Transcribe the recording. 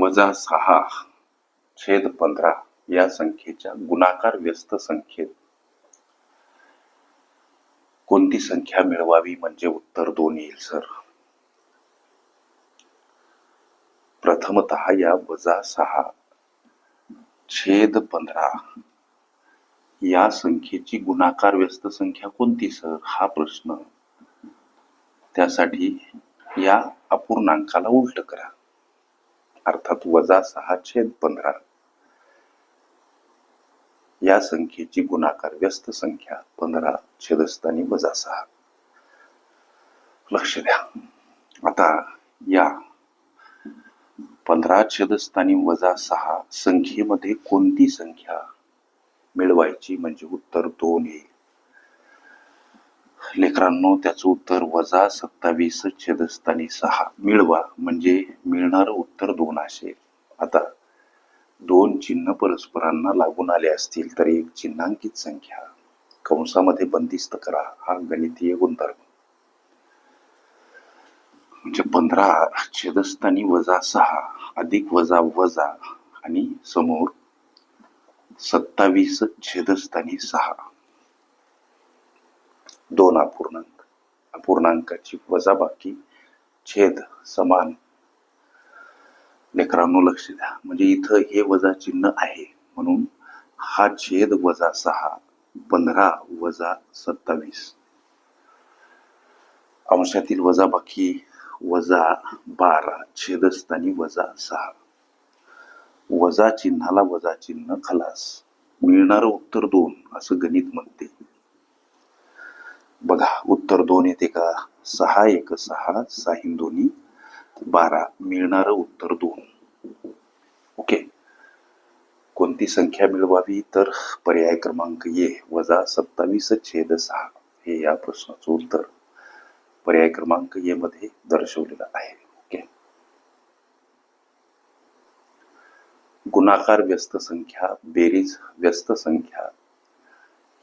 वजा सहा छेद पंधरा या संख्येच्या गुणाकार व्यस्त संख्येत. कोणती संख्या मिळवावी म्हणजे उत्तर दोन येईल सर? प्रथमतः या वजा सहा छेद पंधरा या संख्येची गुणाकार व्यस्त संख्या कोणती सर? हा प्रश्न. त्यासाठी या अपूर्णांकाला उलट करा. अर्थात वजा सहा छेद पंधरा. या संख्येची गुणाकार व्यस्त संख्या पंधरा छेदस्थानी वजा सहा. लक्ष द्या. आता या पंधरा छेदस्थानी वजा सहा संख्येमध्ये कोणती संख्या मिळवायची म्हणजे उत्तर दोन येईल. लेकरांनो त्याचं उत्तर वजा सत्तावीस छेदस्थानी सहा. मिळवा. म्हणजे मिळणारं उत्तर दोन असेल. आता दोन चिन्ह परस्परांना लागून आले असतील तर एक चिन्हांकित संख्या. कंसामध्ये बंदिस्त करा. हा गणितीय गुणधर्म. म्हणजे पंधरा छेदस्थानी वजा सहा. अधिक वजा वजा आणि समोर सत्तावीस छेदस्थानी सहा. दोन अपूर्णांक. अपूर्णांकाची वजाबाकी छेद समान. लेकरांनो लक्ष द्या. म्हणजे इथं हे वजा चिन्ह आहे. म्हणून हा छेद वजा सहा पंधरा वजा सत्तावीस. अंशातील वजाबाकी वजा बारा छेदस्थानी वजा सहा. वजा चिन्हाला वजा चिन्ह खलास. मिळणारं उत्तर दोन असं गणित म्हणते. बघा उत्तर दोन येते का? सहा एक सहा साहीन दोन्ही. बारा मिळणार उत्तर दोन. ओके. कोणती संख्या मिळवावी? तर पर्याय क्रमांक ये वजा सत्तावीस छेद सहा. हे या प्रश्नाचं उत्तर. पर्याय क्रमांक ये मध्ये दर्शवलेलं आहे. ओके. गुणाकार व्यस्त संख्या बेरीज व्यस्त संख्या